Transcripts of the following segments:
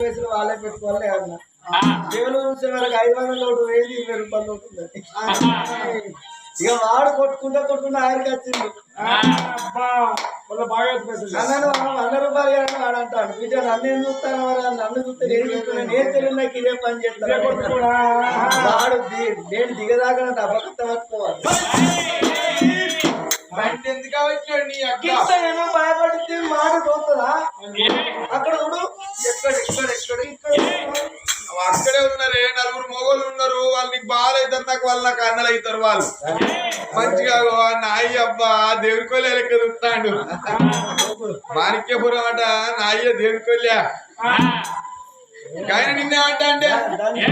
వయసులో వాళ్ళే పెట్టుకోవాలి అన్న. దేవుని చూసే వాళ్ళకి ఐదు వందల నోటు వేసి ఇరవై రూపాయల నోటు ఉంది. ఇక వాడు కొట్టుకుంటా కొట్టుకుంటా ఆయనకి వచ్చింది. బాగా అన్నను వంద రూపాయలు వాడు అంటాడు. బిడ్డ నన్ను ఏం చూస్తాను నన్ను చూస్తే నేను చూస్తున్నా నేను తెలియదు నాకు ఇదే పని చేస్తాను వాడు నేను దిగదాకా అబద్ధం పట్టుకోవాలి ఎందుకు భయపడితే మాట పోతుందా? అక్కడ చూడు. ఎక్కడ ఎక్కడ ఎక్కడ అక్కడే ఉన్నారే నలుగురు మొగోళ్ళు ఉన్నారు. వాళ్ళు నీకు బాగాలవుతారు నాకు వాళ్ళు నాకు అన్నలు అవుతారు వాళ్ళు. మంచిగా ఓ నాయి అబ్బా దేవుడికోలే లెక్క చూస్తాడు మాణిక్యపురం అట నాయ్య దేవుడికోలే కానీ నిన్నే అంట అంటే? దాన్ని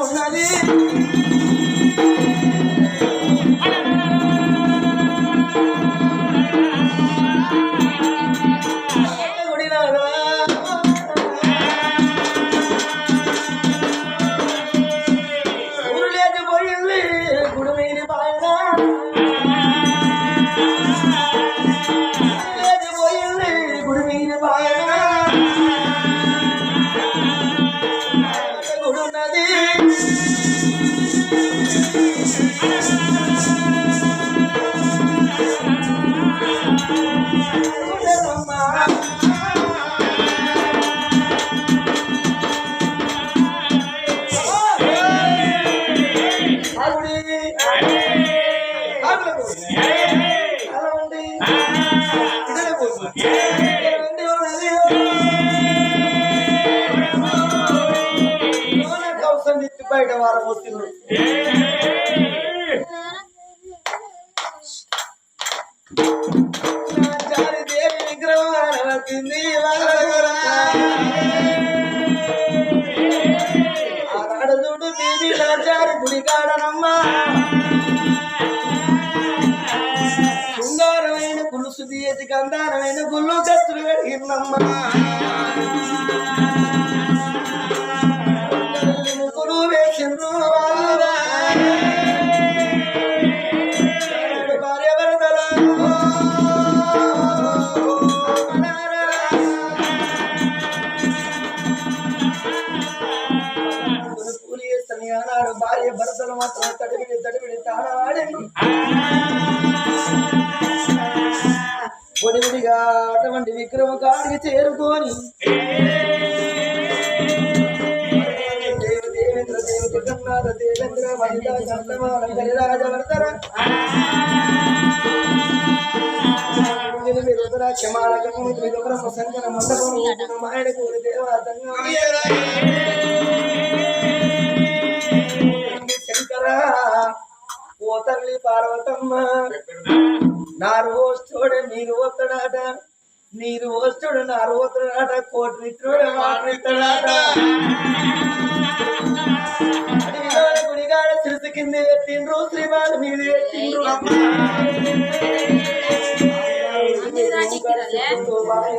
ఉన్నది వనిత మండపము మాయడ శంకర ఓ తల్లి పార్వతమ్మ నా రోజు చూడ మీరు నీరు ನೀರು ಅಷ್ಟೊಡ ಅರವತ್ತರ ಆಟ ಕೋಟಿ ಗುಡಿಗಾಡ ಸಿರಿಸಿ ಕಿಂದಿ ತಿಂಡ್ರು ಶ್ರೀಮಾನ್ ಮೀದಿ ತಿಂಡ್ರು ಬಾಯ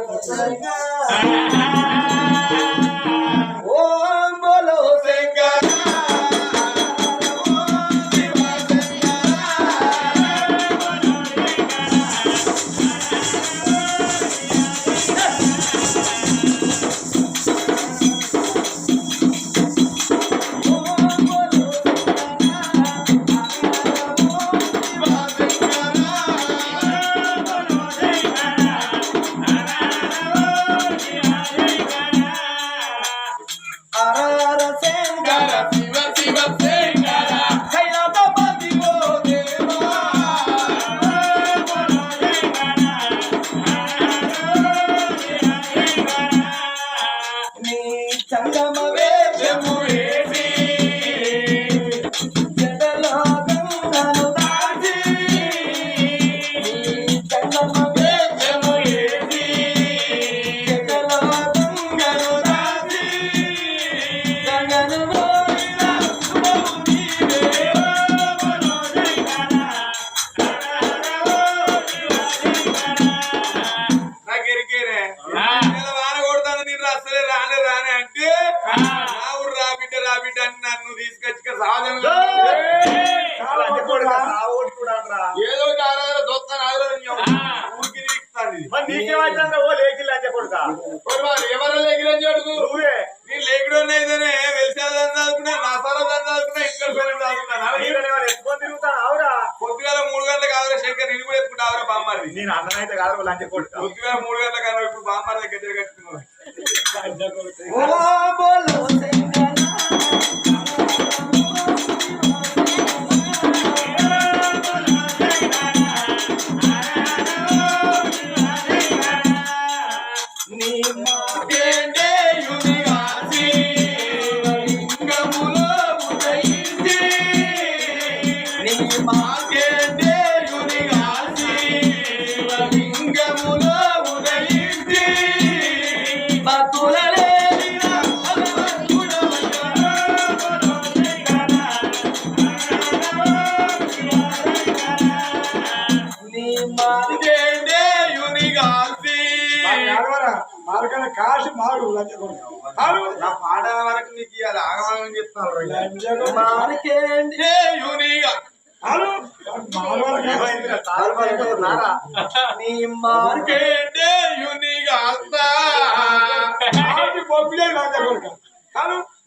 నీ మార్కెటే యునిగా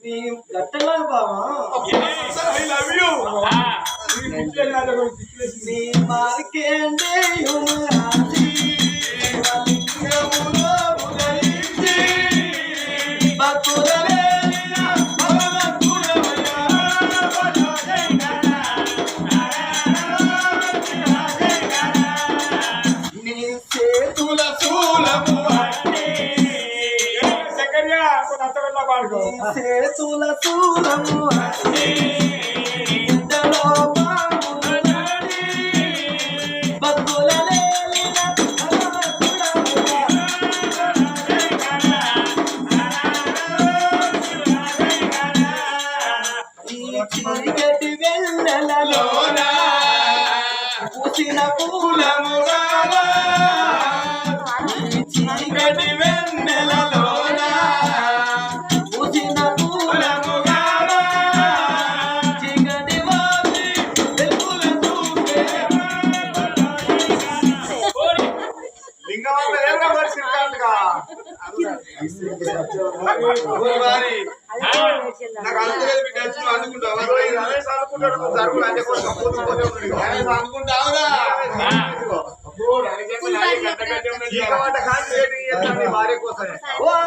నీ గట్టలా బావా ఐ లవ్ యూ నీ మార్కెటే యునిగా బతురా చేతుల చూడము ఇంతలో చిరిగటి వెళ్ళలలోన పూసిన పూల మురాల చిరిగటి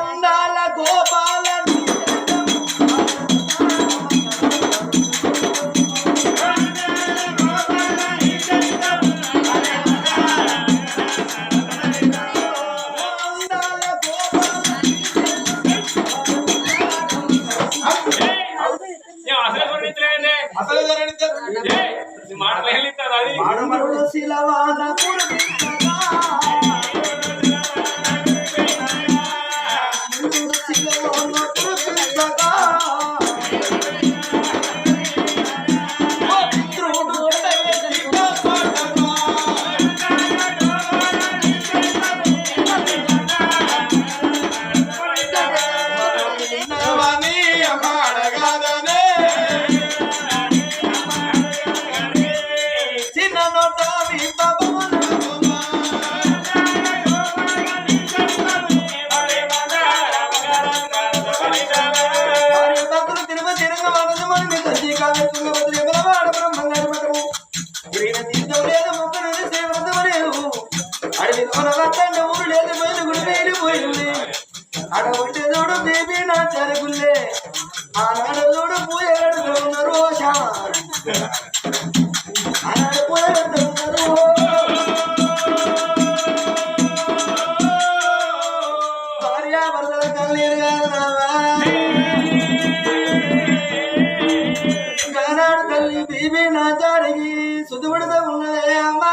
ఉండాల గో నీవే నా జాడికి సుదువుడుతూ ఉన్నదే అమ్మా.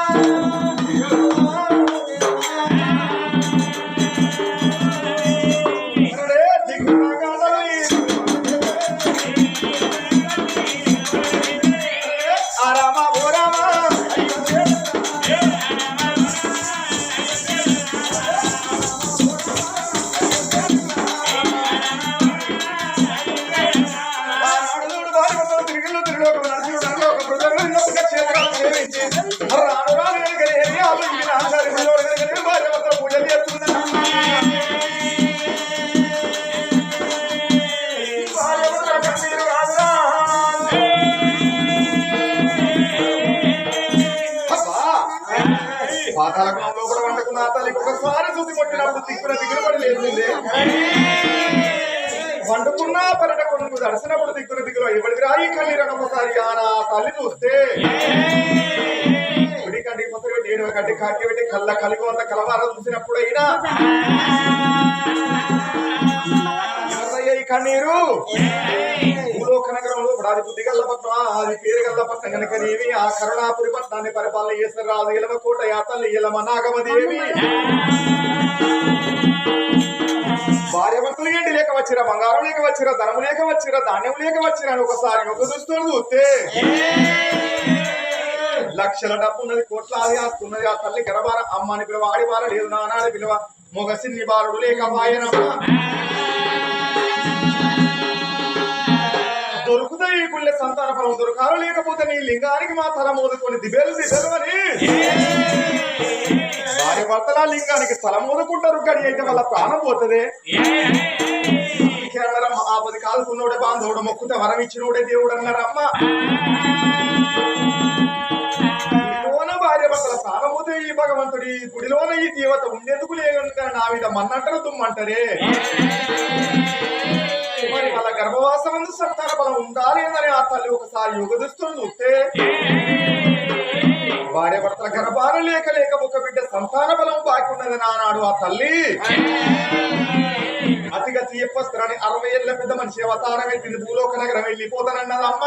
తల్లికి ఒకసారి చూసి కొట్టినప్పుడు దిక్కున దిగుబడి లేచింది. వండుకున్నా పర్యటకుడు దర్శనప్పుడు దిక్కున దిగులు ఇప్పటికి రాయి కన్నీరు ఒకసారి ఆనా తల్లి చూస్తే. కుడి కంటి పసరు పెట్టి కంటి కాటి పెట్టి కళ్ళ కలిగి అంత కలవారం చూసినప్పుడైనా. ఎవరయ్యా ఈ కన్నీరు? కుడాది బుద్ధి గల్లపట్నం అది పేరు గల్లపట్నం కనుక నేమి ఆ కరుణాపురి పట్టణాన్ని పరిపాలన చేసిన రాదు ఇలమ కోట యాతల్లి ఇలమ నాగమదేవి భార్యభర్తలు ఏంటి లేక వచ్చిరా బంగారం లేక వచ్చిరా ధనము లేక వచ్చిరా ధాన్యం లేక వచ్చిరా అని ఒకసారి ఒక దుస్తులు చూస్తే లక్షల డబ్బు ఉన్నది కోట్ల ఆది ఆస్తి ఆ తల్లి గర్భార అమ్మని పిలువ ఆడి లేదు నానాడి పిలువ మొగసిన్ని బాలుడు లేక పాయనమ్మ దొరుకుతాయి ఈ సంతాన ఫలం దొరకాలు లేకపోతే నీ లింగానికి మా తల మోదుకొని దిబేలు దిబేలు అని వారి భర్తల లింగానికి తల మోదుకుంటారు గడి అయితే వాళ్ళ ప్రాణం పోతుంది. కేవలం ఆపది కాలుకున్నోడే బాంధవుడు మొక్కుతే వరం ఇచ్చినోడే దేవుడు అన్నారమ్మ భార్య భర్తల ప్రాణం ఈ భగవంతుడి గుడిలోన ఈ దేవత ఉండేందుకు లేక నా మీద మన్నంటారు తుమ్మంటారే మరి వాళ్ళ గర్భవాసం సంతాన బలం ఉండాలి అని ఆ తల్లి ఒకసారి యుగదుస్తులు చూస్తే భార్య భర్తల గర్భాన లేక లేక ఒక బిడ్డ సంతాన బలం బాకి ఉన్నది నానాడు ఆ తల్లి. అతిగా తీయప్పస్తారని అరవై ఏళ్ళ పెద్ద మనిషి అవతారం ఎత్తింది భూలోక నగరం వెళ్ళిపోతానన్నది అమ్మ.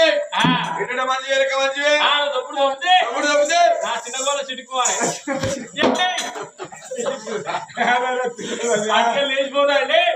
ఏ మంచి ఎక్కడ మంచి వెనక మంచి తప్పుడు తప్పితే తమ్ముడు. తప్పితే నా చిన్న అట్లా లేచిపోతాండి. కానీ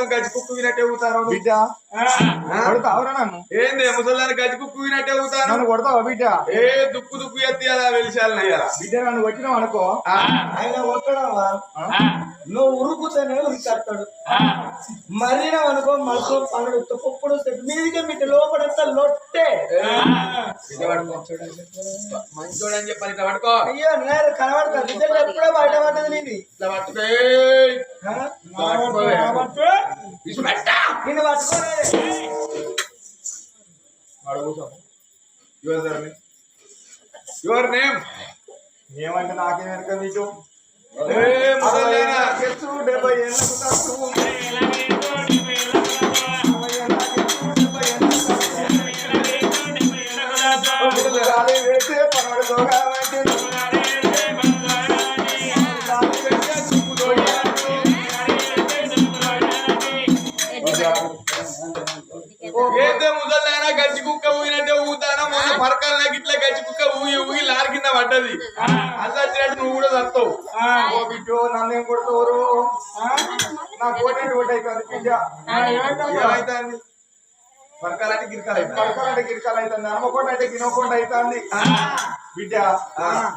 మొత్తం గజ్జి కుక్కు వినట్టే ఊతాను బిడ్డ కొడతావురా నన్ను? ఏందే ముసలాన్ని గజ్జి కుక్కు వినట్టే ఊతాను నన్ను కొడతావా బిడ్డ? ఏ దుక్కు దుక్కు ఎత్తి అలా వెలిసాలనయ్యారా బిడ్డ నన్ను వచ్చినావు అనుకో. ఆయన కొట్టడమా? నువ్వు ఉరుకుతేనే ఉరికత్తాడు మరినా అనుకో మనసు పనుడు పొప్పుడు మీదికి మీకు లోపడంతా లొట్టే. మంచోడు అని చెప్పాలి ఇట్లా పట్టుకో అయ్యో నేను కనబడతా నిజంగా ఎప్పుడో బయట పడ్డది నీది. ఇట్లా పట్టుకో. నిన్ను పట్టుకోలేదు యువర్ name? Your name? ఏమంటే నాకేం వెనక నీకు డెబ్బై ఏళ్ళకు తత్తు. అరవై ఏళ్ళకి ఎత్తు, ఏందే ముసలేనా గజ్జి కుక్క ఊగినట్టే ఊతానా మొన్న పరకాల ఇట్లా గజ్జి కుక్క ఊగి ఊగి లారి కింద పడ్డది. అట్లా వచ్చినట్టు నువ్వు కూడా చస్తావు. ఓ బిడ్డో నన్నేం కొడతారు నా కోటి ఒకటి అవుతుంది బిడ్డ. ఏమైతుంది? పరకాలంటే గిరికాలైతే కడకాలంటే గిరికాలు అవుతుంది నమ్మకొండ అంటే గినోకొండ అవుతుంది. బిడ్డ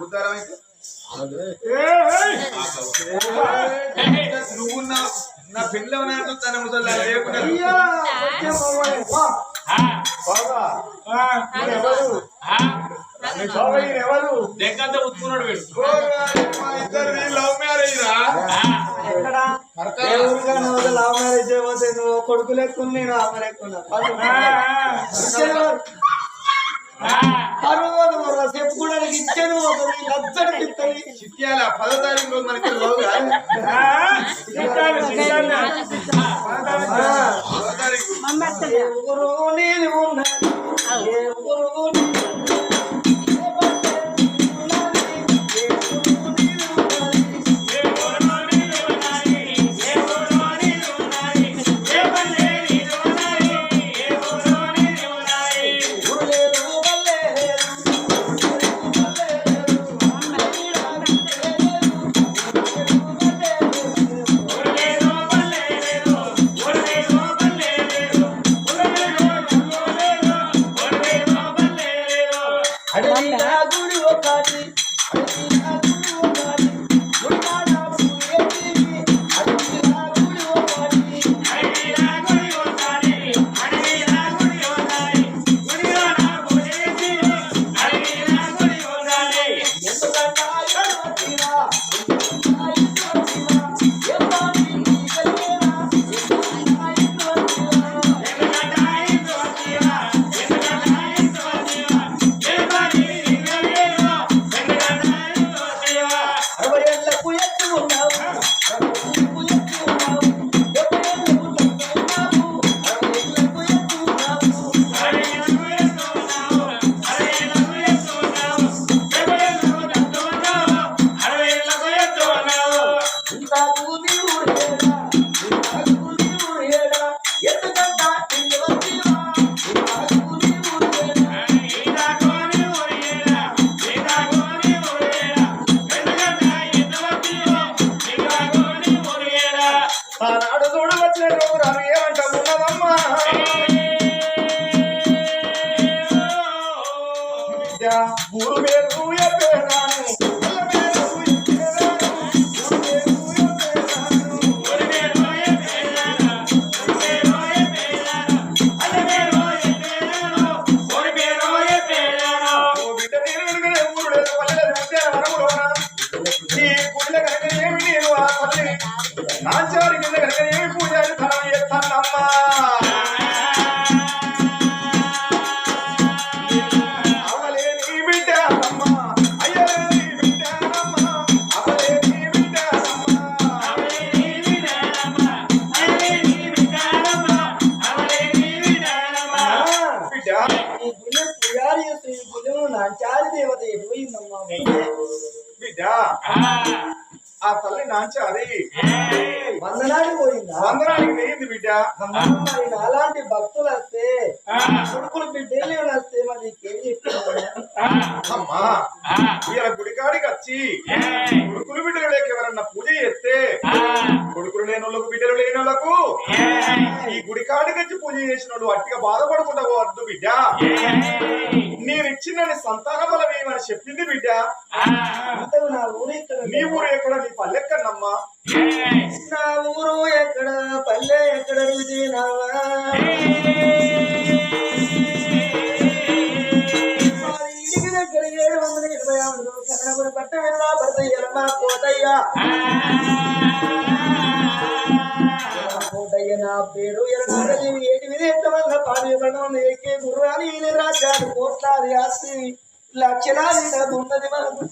ఉద్దారం అయితే నువ్వు నా పెళ్ళి తన ముసలి ఎవరు? వీడు. లవ్ మ్యారేజ్ రా. లవ్ మ్యారేజ్ నువ్వు కొడుకు లెక్కుని నేను అమ్మ లెక్కున్నా పర్వదు మరో చెప్పు కూడా నీకు ఇచ్చేది పోతుంది ఇస్తుంది పదో తారీఖు మనకి పదో తారీఖు ఊరు నాంచారి వందనానికి పోయిందా? వందనానికి వేయింది బిడ్డ. అలాంటి భక్తులు వస్తే కొడుకులు బిడ్డలు వస్తే మరి అమ్మా ఇలా గుడికాడికి వచ్చి కొడుకులు బిడ్డలు లేక ఎవరన్నా పూజ చేస్తే కొడుకులు లేని వాళ్ళకు బిడ్డలు లేని వాళ్ళకు ఈ గుడికాడికి వచ్చి పూజ చేసిన వాళ్ళు అట్టిగా బాధపడకుండా వద్దు బిడ్డ. నేను ఇచ్చిన సంతాన బలం ఏమని చెప్పింది బిడ్డ అంతకు నా ఊరు ఇక్కడ నీ ఊరు ఎక్కడ నీ పల్లెక్కన్నమ్మా నా ఊరు ఎక్కడ పల్లె ఎక్కడ విజయనావా మాది ఇంటికి దగ్గర ఏడు వందల ఇరవై ఆరు కన్నడపురి పట్ట వెళ్ళా భర్త ఎలమ కోటయ్య కోటయ్య నా పేరు ఎలమదేవి ఏటి మీద ఎంతమంది పాడి బండం ఎక్కే గుర్రాని ఈయన రాజ్యాలు కోట్లాది ఆస్తి లక్షలాది ఉన్నది మనకు.